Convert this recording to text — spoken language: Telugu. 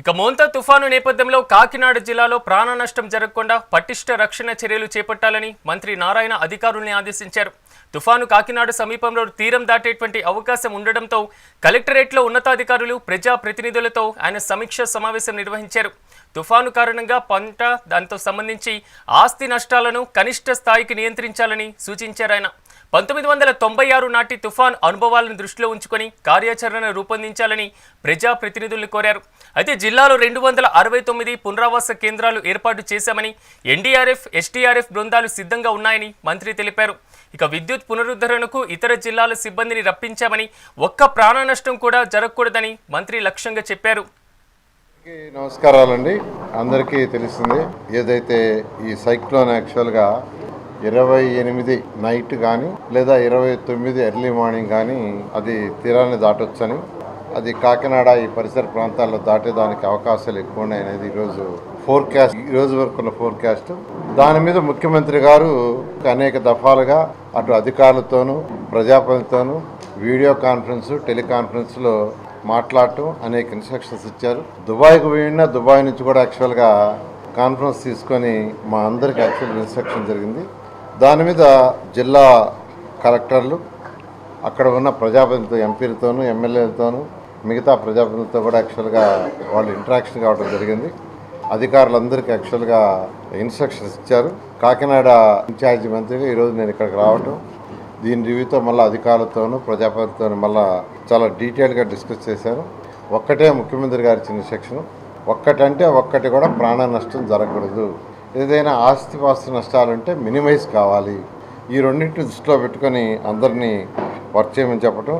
ఇక మోంతా తుఫాను నేపథ్యంలో కాకినాడ జిల్లాలో ప్రాణ నష్టం జరగకుండా పటిష్ట రక్షణ చర్యలు చేపట్టాలని మంత్రి నారాయణ అధికారుల్ని ఆదేశించారు. తుఫాను కాకినాడ సమీపంలో తీరం దాటేటువంటి అవకాశం ఉండడంతో కలెక్టరేట్లో ఉన్నతాధికారులు ప్రజా ప్రతినిధులతో ఆయన సమీక్ష సమావేశం నిర్వహించారు. తుఫాను కారణంగా పంట దాంతో సంబంధించి ఆస్తి నష్టాలను కనిష్ట స్థాయికి నియంత్రించాలని సూచించారు ఆయన. పంతొమ్మిది వందల తొంభై ఆరు నాటి తుఫాన్ అనుభవాలను దృష్టిలో ఉంచుకొని కార్యాచరణ రూపొందించాలని ప్రజా ప్రతినిధులు కోరారు. అయితే జిల్లాలో రెండు వందల అరవై తొమ్మిది పునరావాస కేంద్రాలు ఏర్పాటు చేశామని ఎన్డీఆర్ఎఫ్ ఎస్టీఆర్ఎఫ్ బృందాలు సిద్ధంగా ఉన్నాయని మంత్రి తెలిపారు. ఇక విద్యుత్ పునరుద్ధరణకు ఇతర జిల్లాల సిబ్బందిని రప్పించామని ఒక్క ప్రాణ నష్టం కూడా జరగకూడదని మంత్రి లక్ష్యంగా చెప్పారు. నమస్కారాలండి. అందరికీ తెలిసింది ఏదైతే ఈ సైక్లోన్ యాక్చువల్గా ఇరవై ఎనిమిది నైట్ కానీ లేదా ఇరవై తొమ్మిది ఎర్లీ మార్నింగ్ కానీ అది తీరాన్ని దాటొచ్చని అది కాకినాడ ఈ పరిసర ప్రాంతాల్లో దాటేదానికి అవకాశాలు ఎక్కువ ఉన్నాయి అనేది ఈరోజు ఫోర్కాస్ట్ ఈ రోజు వరకు ఉన్న ఫోర్కాస్ట్ దాని మీద ముఖ్యమంత్రి గారు అనేక దఫాలుగా అటు అధికారులతోనూ ప్రజాప్రతినిధులతోనూ వీడియో కాన్ఫరెన్స్ టెలికాన్ఫరెన్స్లో మాట్లాడటం అనేక ఇన్స్ట్రక్షన్స్ ఇచ్చారు. దుబాయ్కు పోయినా దుబాయ్ నుంచి కూడా యాక్చువల్గా కాన్ఫరెన్స్ తీసుకొని మా అందరికి యాక్చువల్ ఇన్స్ట్రక్షన్ జరిగింది. దాని మీద జిల్లా కలెక్టర్లు అక్కడ ఉన్న ప్రజాప్రతినిధులతో ఎంపీలతోనూ ఎమ్మెల్యేలతోనూ మిగతా ప్రజాప్రతినిధులతో కూడా యాక్చువల్గా వాళ్ళు ఇంటరాక్షన్ కావడం జరిగింది. అధికారులందరికీ యాక్చువల్గా ఇన్స్ట్రక్షన్స్ ఇచ్చారు. కాకినాడ ఇన్ఛార్జి మంత్రిగా ఈరోజు నేను ఇక్కడికి రావటం. దీని రివ్యూతో మళ్ళీ అధికారులతోనూ ప్రజాప్రతినిధులతో మళ్ళీ చాలా డీటెయిల్గా డిస్కస్ చేశాను ఒక్కటే ముఖ్యమంత్రి గారి ఇచ్చిన సెక్షన్ ఒక్కటంటే ఒక్కటి కూడా ప్రాణ నష్టం జరగకూడదు. ఏదైనా ఆస్తిపాస్తి నష్టాలుంటే మినిమైజ్ కావాలి. ఈ రెండింటిని దృష్టిలో పెట్టుకొని అందరినీ వర్క్ చేయమని చెప్పటం